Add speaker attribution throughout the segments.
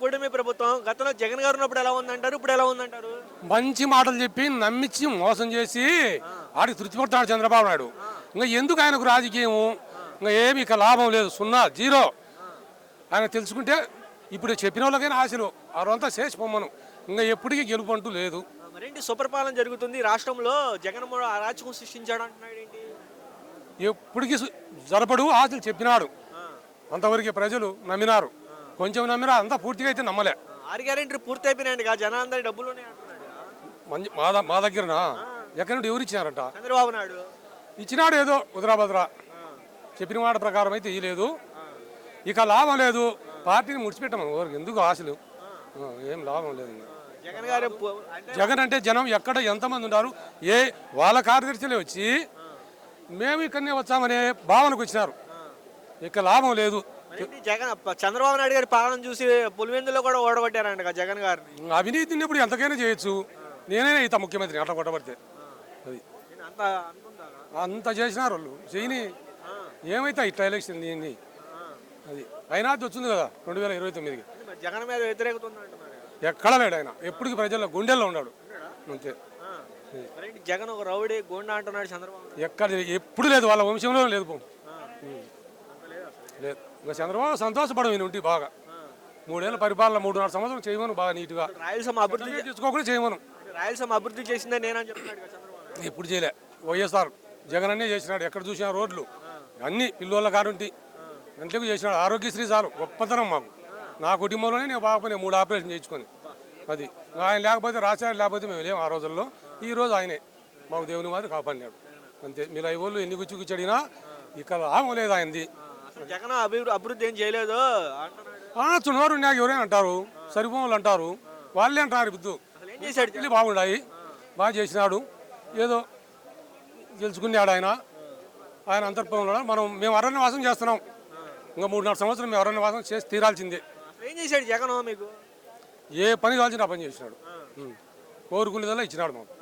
Speaker 1: కూటమి ప్రభుత్వం గతంలో జగన్ గారు ఉన్నప్పుడు ఎలా ఉందంటారు? ఇప్పుడు ఎలా ఉందంటారు?
Speaker 2: మంచి మాటలు చెప్పి నమ్మించి మోసం చేసి ఆడికి తృప్తిపడతాడు చంద్రబాబు నాయుడు. ఇంకా ఎందుకు ఆయనకు రాజకీయం ఇంకా ఏమి ఇక లాభం లేదు. సున్నా జీరో. ఆయన తెలుసుకుంటే ఇప్పుడు చెప్పిన వాళ్ళకైనా ఆశలు. వారంతా చేసి పొమ్మను. ఇంకా ఎప్పటికీ గెలుపు అంటూ లేదు.
Speaker 1: మరేంటి? సుపరిపాలన జరుగుతుంది. రాష్ట్రంలో జగన్ మరో అరాచకం సృష్టించాడు అంటున్నాడు ఏంటి?
Speaker 2: ఎప్పటికీ జరపడు ఆశలు చెప్పినాడు. అంతవరకు ప్రజలు నమ్మినారు. కొంచెం నమ్మినా అంతా పూర్తిగా అయితే నమ్మలే.
Speaker 1: ఆరు గ్యారెంటీ పూర్తి అయిపోయినాయండి కా జనాలందరి డబ్బులు
Speaker 2: మంచి మా ద- మా దగ్గరనా? ఎక్కడి నుండి ఎవరు ఇచ్చినారట?
Speaker 1: చంద్రబాబు నాయుడు.
Speaker 2: ఇచ్చినాడు ఏదో ఉదరాభద్ర చెప్పిన మాట ప్రకారం అయితే ఇయ్యలేదు. ఇక లాభం లేదు. పార్టీని ముడిచిపెట్టమను ఎవరికి ఎందుకు ఆశలు? ఆ, ఏం లాభం లేదు. ఇంకా.
Speaker 1: జగన్ గారు పు- అంటే
Speaker 2: జగన్ అంటే జనం ఎక్కడ ఎంతమంది ఉన్నారు ఏ వాళ్ళ కార్యదర్శులే వచ్చి మేము ఇక్కడనే వచ్చామనే భావనకు వచ్చినారు. ఇక లాభం లేదు.
Speaker 1: జగన్? చంద్రబాబు నాయుడు గారి పాలన చూసి పులివెందులో కూడా ఓడగొట్టారంట జగన్ గారిని.
Speaker 2: అవినీతి ఉన్నప్పుడు ఎంతకైనా చేయొచ్చు. నేనే ఇత ముఖ్యమంత్రి అట్లా కొట్టబడితే. అది.
Speaker 1: అంత
Speaker 2: చేసినారు వాళ్ళు. చేయని ఏమైతే ఇట్లా ఎలక్షన్ దీన్ని? అది. అయినా వచ్చింది కదా రెండు వేల ఇరవై తొమ్మిదికి.
Speaker 1: జగన్ మీద వ్యతిరేకత
Speaker 2: ఎక్కడ లేడు ఆయన. ఎప్పటికీ ప్రజల్లో గుండెల్లో ఉన్నాడు. అంతే.
Speaker 1: జగన్ ఒక రౌడీ గోండా అంటున్నాడు చంద్రబాబు.
Speaker 2: ఎక్కడ ఎప్పుడు లేదు. వాళ్ళ వంశంలో లేదు పో. లేదు. ఇంకా చంద్రబాబు సంతోషపడం ఈయన ఉంటే బాగా. మూడేళ్ళ పరిపాలన మూడున్నర సంవత్సరం చేయమను బాగా నీట్గా.
Speaker 1: రాయలసీమ అభివృద్ధి చే-
Speaker 2: తీసుకోకుండా చేయమను.
Speaker 1: రాయలసీమ అభివృద్ధి చేసిందని నేనని చెప్తున్నాడు.
Speaker 2: ఎప్పుడు చేయలే. వైఎస్ఆర్ జగన్ అన్నీ చేసినాడు. ఎక్కడ చూసినా రోడ్లు. అన్ని పిల్లోళ్ళ కారుంటి ఎంతకు చేసినాడు. ఆరోగ్యశ్రీ చాలు. గొప్పతనం మాకు. నా కుటుంబంలోనే నేను బాగపోయినా మూడు ఆపరేషన్ చేయించుకొని. అది. ఆయన లేకపోతే రాశాడు లేకపోతే మేము లేము ఆ రోజుల్లో. ఈ రోజు ఆయనే. మాకు దేవుని మాది కాపాడినాడు. అంతే. మీరు వాళ్ళు ఎన్ని గుచ్చి గుచ్చడినా ఇక్కడ లాభం లేదు ఆయనది.
Speaker 1: అసలు జగన్ అభివృద్ధి అభివృద్ధి ఏం చేయలేదు.
Speaker 2: చున్నారు నాకు ఎవరైనా అంటారు సరిపోవాలి అంటారు వాళ్ళే అంటారు బుద్ధు.
Speaker 1: ఏం చేశాడు?
Speaker 2: వెళ్ళి బాగుండాయి బాగా చేసినాడు. ఏదో గెలుచుకున్నాడు ఆయన. ఆయన అంతర్పంలో మనం మేము అరణ్యవాసం చేస్తున్నాం. ఇంకా మూడున్నర సంవత్సరం మేము అరణ్యవాసం చేసి తీరాల్సిందే.
Speaker 1: ఏం చేశాడు జగన్ మీకు?
Speaker 2: ఏ పని కావాల్సిన పని చేసినాడు. కోరుకునేదల్లా ఇచ్చినాడు మాకు.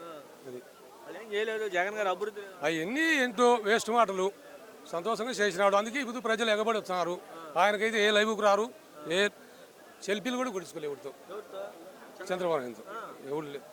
Speaker 2: అది
Speaker 1: చేయలేదు. జగన్ గారు అభివృద్ధి
Speaker 2: అవన్నీ ఏంటో వేస్ట్ మాటలు. సంతోషంగా చేసినాడు అందుకే ఇప్పుడు ప్రజలు ఎగబడి వస్తున్నారు ఆయనకైతే ఏ లైవ్కి రారు ఏ సెల్ఫీలు కూడా గుడుచుకోలేవుడితో చంద్రబాబు ఎవరు లేదు